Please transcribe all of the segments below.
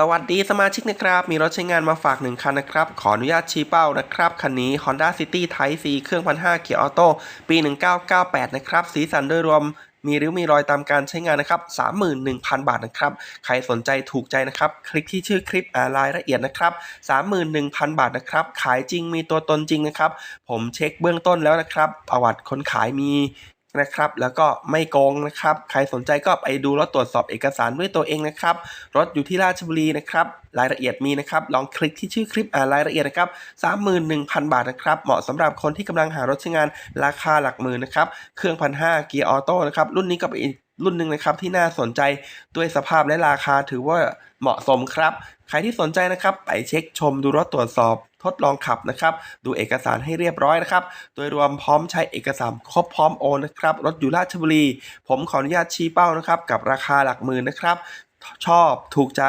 สวัสดีสมาชิกนะครับ มีรถใช้งานมาฝากหนึ่งคันนะครับ ขออนุญาตชี้เป้านะครับ คันนี้ Honda City Type C เครื่อง 1,500เกียร์ออโต้ปี 1998 นะครับ สีสันโดยรวมมีริ้วมีรอยตามการใช้งานนะครับ 31,000 บาทนะครับ ใครสนใจถูกใจนะครับ คลิกที่ชื่อคลิปอารายละเอียดนะครับ 31,000 บาทนะครับ ขายจริงมีตัวตนจริงนะครับ ผมเช็คเบื้องต้นแล้วนะครับ ประวัติคนขายมี นะครับ แล้วก็ไม่โกงนะครับ ใครสนใจก็ไปดูรถตรวจสอบเอกสารด้วยตัวเองนะครับ รถอยู่ที่ราชบุรีนะครับ รายละเอียดมีนะครับ ลองคลิกที่ชื่อคลิปอ่านรายละเอียดนะครับ31,000 บาทนะครับ เหมาะสำหรับคนที่กำลังหารถใช้งานราคาหลักหมื่นนะครับ เครื่องพันห้าเกียร์ออโต้นะครับ รุ่นนี้ก็เป็นอีกรุ่นหนึ่งนะครับที่น่าสนใจด้วยสภาพและราคาถือว่าเหมาะสมครับ ใครที่สนใจนะครับ ไปเช็คชมดูรถตรวจสอบ ทดลองขับนะครับ ดูเอกสารให้เรียบร้อยนะครับ โดยรวมพร้อมใช้เอกสารครบพร้อมโอนนะครับ รถอยู่ราชบุรี ผมขออนุญาตชี้เป้านะครับ กับราคาหลักหมื่นนะครับ ชอบถูกใจ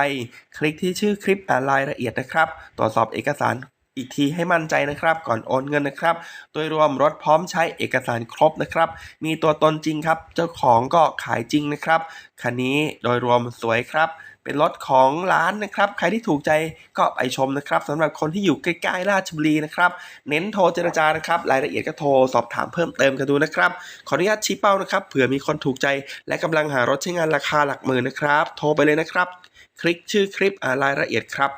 คลิกที่ชื่อคลิปอ่านรายละเอียดนะครับ ตรวจสอบเอกสาร อีกทีให้มั่นใจนะครับ ก่อนโอนเงินนะครับ โดยรวมรถพร้อมใช้เอกสารครบนะครับ มีตัวตนจริงครับ เจ้าของก็ขายจริงนะครับคันนี้โดยรวมสวยครับเป็นรถของร้านนะครับ ใครที่ถูกใจก็ไปชมนะครับสำหรับคนที่อยู่ใกล้ๆราชบุรีนะครับ เน้นโทรเจรจานะครับ รายละเอียดก็โทรสอบถามเพิ่มเติมกันดูนะครับ ขออนุญาตชี้เป้านะครับ เผื่อมีคนถูกใจ และกำลังหารถใช้งานราคาหลักหมื่นนะครับ โทรไปเลยนะครับ คลิกชื่อคลิปรายละเอียดครับ